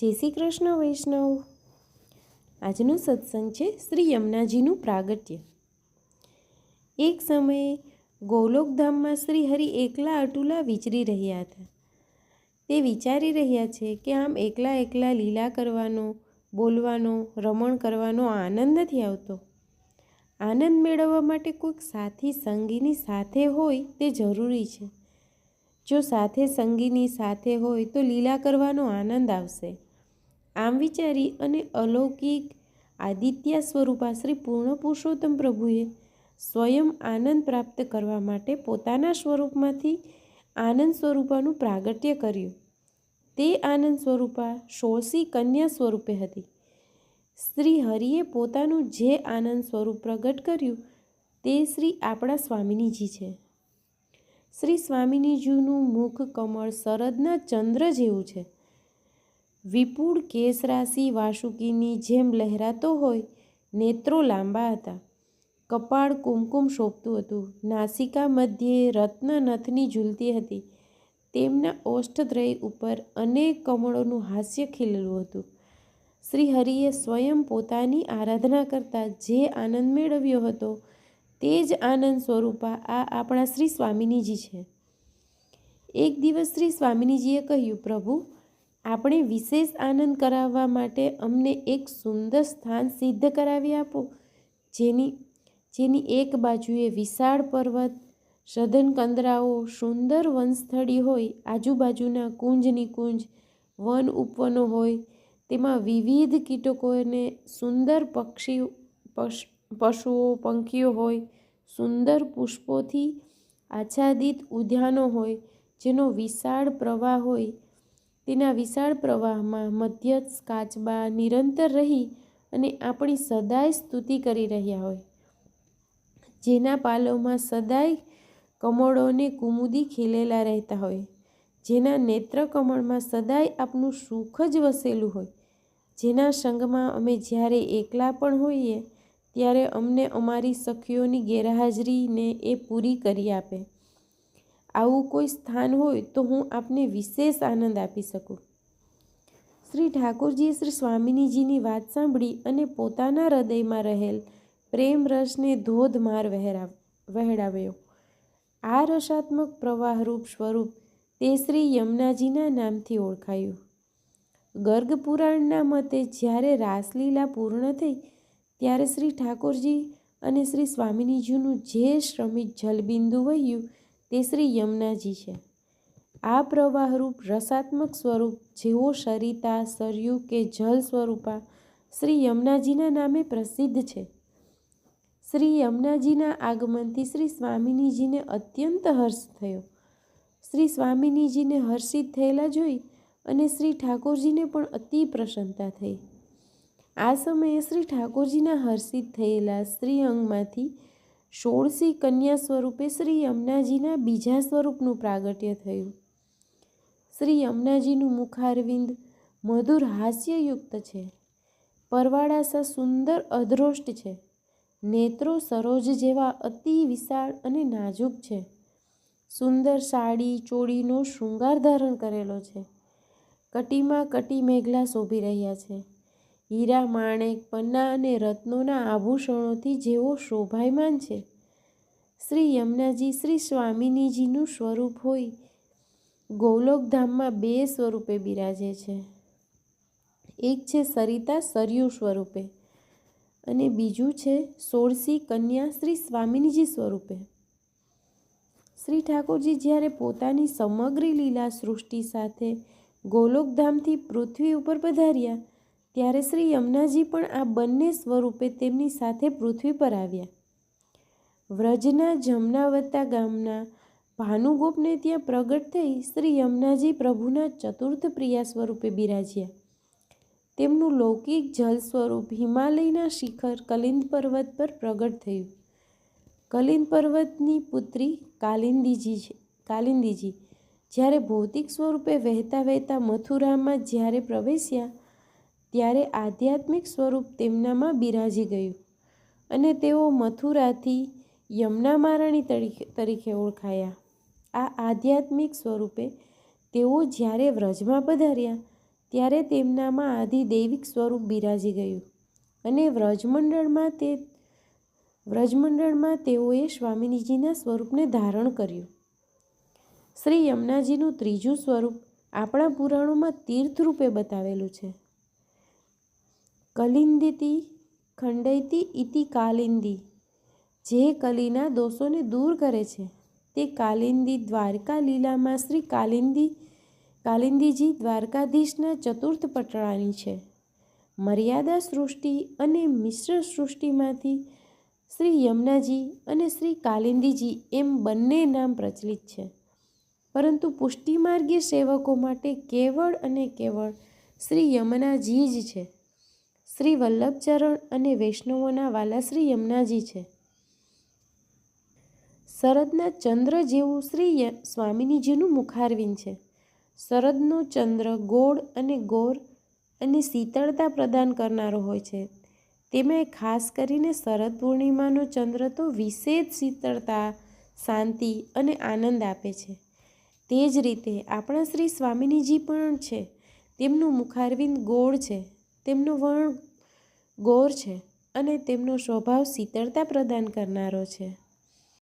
જય શ્રી કૃષ્ણ, વૈષ્ણવ. આજનો સત્સંગ છે શ્રી યમુનાજીનું પ્રાગટ્ય. એક સમયે ગોલોકધામમાં શ્રી હરિ એકલા અટુલા વિચરી રહ્યા હતા. તે વિચારી રહ્યા છે કે આમ એકલા એકલા લીલા કરવાનો, બોલવાનો, રમણ કરવાનો આનંદ નથી આવતો. આનંદ મેળવવા માટે કોઈક સાથી સંગીની સાથે હોય તે જરૂરી છે. જો સાથે સંગીની સાથે હોય તો લીલા કરવાનો આનંદ આવશે. આમ વિચારી અને અલૌકિક આદિત્ય સ્વરૂપા શ્રી પૂર્ણ પુરુષોત્તમ પ્રભુએ સ્વયં આનંદ પ્રાપ્ત કરવા માટે પોતાના સ્વરૂપમાંથી આનંદ સ્વરૂપાનું પ્રાગટ્ય કર્યું. તે આનંદ સ્વરૂપા શોષી કન્યા સ્વરૂપે હતી. શ્રી હરિએ પોતાનું જે આનંદ સ્વરૂપ પ્રગટ કર્યું તે શ્રી આપણા સ્વામિનીજી છે. શ્રી સ્વામિનીજીનું મુખ કમળ શરદના ચંદ્ર જેવું છે. વિપુળ કેસ રાશિ વાસુકીની જેમ લહેરાતો હોય, નેત્રો લાંબા હતા. કપાળ કુમકુમ શોભતું હતું. નાસિકા મધ્યે રત્ન નથની ઝૂલતી હતી. તેમના ઓષ્ઠદ્રય ઉપર અનેક કમળોનું હાસ્ય ખીલેલું હતું. શ્રી હરિએ સ્વયં પોતાની આરાધના કરતાં જે આનંદ મેળવ્યો હતો, તે જ આનંદ સ્વરૂપા આ આપણા શ્રી સ્વામિનીજી છે. એક દિવસ શ્રી સ્વામિનીજીએ કહ્યું, પ્રભુ આપણે વિશેષ આનંદ કરાવવા માટે અમને એક સુંદર સ્થાન સિદ્ધ કરાવી આપો. જેની જેની એક બાજુએ વિશાળ પર્વત સઘન કંદરાઓ, સુંદર વનસ્થળી હોય, આજુબાજુના કુંજની કુંજ વન ઉપવનો હોય, તેમાં વિવિધ કીટકોને સુંદર પક્ષી પશુઓ, પંખીઓ હોય, સુંદર પુષ્પોથી આચ્છાદિત ઉદ્યાનો હોય, જેનો વિશાળ પ્રવાહ હોય તેના વિશાળ પ્રવાહમાં મધ્યસ્થ કાચબા નિરંતર રહી અને આપણી સદાય સ્તુતિ કરી રહ્યા હોય. જેના પાલોમાં સદાય કમળોને કુમુદી ખીલેલા રહેતા હોય. જેના નેત્ર કમળમાં સદાય આપનું સુખ જ વસેલું હોય. જેના સંગમાં અમે જ્યારે એકલા પણ હોઈએ, ત્યારે અમને અમારી સખીઓની ગેરહાજરીને એ પૂરી કરી આપે. આવું કોઈ સ્થાન હોય તો હું આપને વિશેષ આનંદ આપી શકું. શ્રી ઠાકોરજીએ શ્રી સ્વામિનીજીની વાત સાંભળી અને પોતાના હૃદયમાં રહેલ પ્રેમ રસને ધોધમાર વહેરા વહેડાવ્યો આ રસાત્મક પ્રવાહરૂપ સ્વરૂપ તે શ્રી યમુનાજીના નામથી ઓળખાયું. ગર્ગ પુરાણના મતે જ્યારે રાસલીલા પૂર્ણ થઈ ત્યારે શ્રી ઠાકોરજી અને શ્રી સ્વામિનીજીનું જે શ્રમિક જલબિંદુ વહ્યું તે શ્રી યમુનાજી છે. આ પ્રવાહરૂપ રસાત્મક સ્વરૂપ જેવો સરિતા સરયુ કે જલ સ્વરૂપા શ્રી યમુનાજીના નામે પ્રસિદ્ધ છે. શ્રી યમુનાજીના આગમનથી શ્રી સ્વામિનીજીને અત્યંત હર્ષ થયો. શ્રી સ્વામિનીજીને હર્ષિત થયેલા જોઈ અને શ્રી ઠાકોરજીને પણ અતિ પ્રસન્નતા થઈ. આ સમયે શ્રી ઠાકોરજીના હર્ષિત થયેલા શ્રી ષોળસી કન્યા સ્વરૂપે શ્રી યમુનાજીના બીજા સ્વરૂપનું પ્રાગટ્ય થયું. શ્રી યમુનાજીનું મુખારવિંદ મધુર હાસ્યયુક્ત છે. પરવાળાસા સુંદર અદ્રોષ્ટ છે. નેત્રો સરોજ જેવા અતિ વિશાળ અને નાજુક છે. સુંદર સાડી, ચોળીનો શૃંગાર ધારણ કરેલો છે. કટીમાં કટી મેઘલા શોભી રહ્યા છે. હીરા માણેક પન્ના અને રત્નોના આભૂષણોથી જેવો શોભાયમાન છે. શ્રી યમુનાજી, શ્રી સ્વામિનીજીનું સ્વરૂપ હોય, ગૌલોકધામમાં બે સ્વરૂપે બિરાજે છે. એક છે સરિતા, સરયુ સ્વરૂપે અને બીજું છે સોળસી કન્યા શ્રી સ્વામિનીજી સ્વરૂપે. શ્રી ઠાકોરજી જ્યારે પોતાની સમગ્ર લીલા સૃષ્ટિ સાથે ગોલોકધામથી પૃથ્વી ઉપર પધાર્યા ત્યારે શ્રી યમુનાજી પણ આ બંને સ્વરૂપે તેમની સાથે પૃથ્વી પર આવ્યા. વ્રજના જમનાવતા ગામના ભાનુગોપને ત્યાં પ્રગટ થઈ શ્રી યમુનાજી પ્રભુના ચતુર્થ પ્રિયા સ્વરૂપે બિરાજ્યા. તેમનું લૌકિક જલ સ્વરૂપ હિમાલયના શિખર કલિંદ પર્વત પર પ્રગટ થયું. કલિંદ પર્વતની પુત્રી કાલિંદીજી છે, કાલિંદીજી જ્યારે ભૌતિક સ્વરૂપે વહેતા વહેતા મથુરામાં જ્યારે પ્રવેશ્યા ત્યારે આધ્યાત્મિક સ્વરૂપ તેમનામાં બિરાજી ગયું અને તેઓ મથુરાથી યમુના મહારાણી તરીકે તરીકે ઓળખાયા. આ આધ્યાત્મિક સ્વરૂપે તેઓ જ્યારે વ્રજમાં પધાર્યા, ત્યારે તેમનામાં આદિ દૈવિક સ્વરૂપ બિરાજી ગયું અને વ્રજમંડળમાં તે, વ્રજમંડળમાં તેઓએ સ્વામીજીના સ્વરૂપને ધારણ કર્યું. શ્રી યમુનાજીનું ત્રીજું સ્વરૂપ આપણા પુરાણોમાં તીર્થરૂપે બતાવેલું છે. કલિંદિતી ખંડૈતી ઇતિ કાલિંદી. જે કલીના દોષોને દૂર કરે છે. તે કાલિંદી દ્વારકા લીલામાં શ્રી કાલિંદી, કાલિંદીજી દ્વારકાધીશના ચતુર્થ પટરાણી છે. મર્યાદા સૃષ્ટિ અને મિશ્ર સૃષ્ટિમાંથી શ્રી યમુનાજી અને શ્રી કાલિંદીજી એમ બંને નામ પ્રચલિત છે. પરંતુ પુષ્ટિમાર્ગીય સેવકો માટે કેવળ અને કેવળ શ્રી યમુનાજી જ છે. શ્રી વલ્લભચરણ અને વૈષ્ણવોના વાલા શ્રી યમુનાજી છે. શરદના ચંદ્ર જેવું શ્રી સ્વામિનીજીનું મુખારવિંદ છે. શરદનો ચંદ્ર ગોળ અને ગોર અને શીતળતા પ્રદાન કરનારો હોય છે. તેમાં ખાસ કરીને શરદ પૂર્ણિમાનો ચંદ્ર તો વિશેષ શીતળતા, શાંતિ અને આનંદ આપે છે. તે જ રીતે આપણા શ્રી સ્વામિનીજી પણ છે. તેમનું મુખારવિંદ ગોળ છે. તેમનો વર્ણ ગોર છે અને તેમનો સ્વભાવ શીતળતા પ્રદાન કરનારો છે.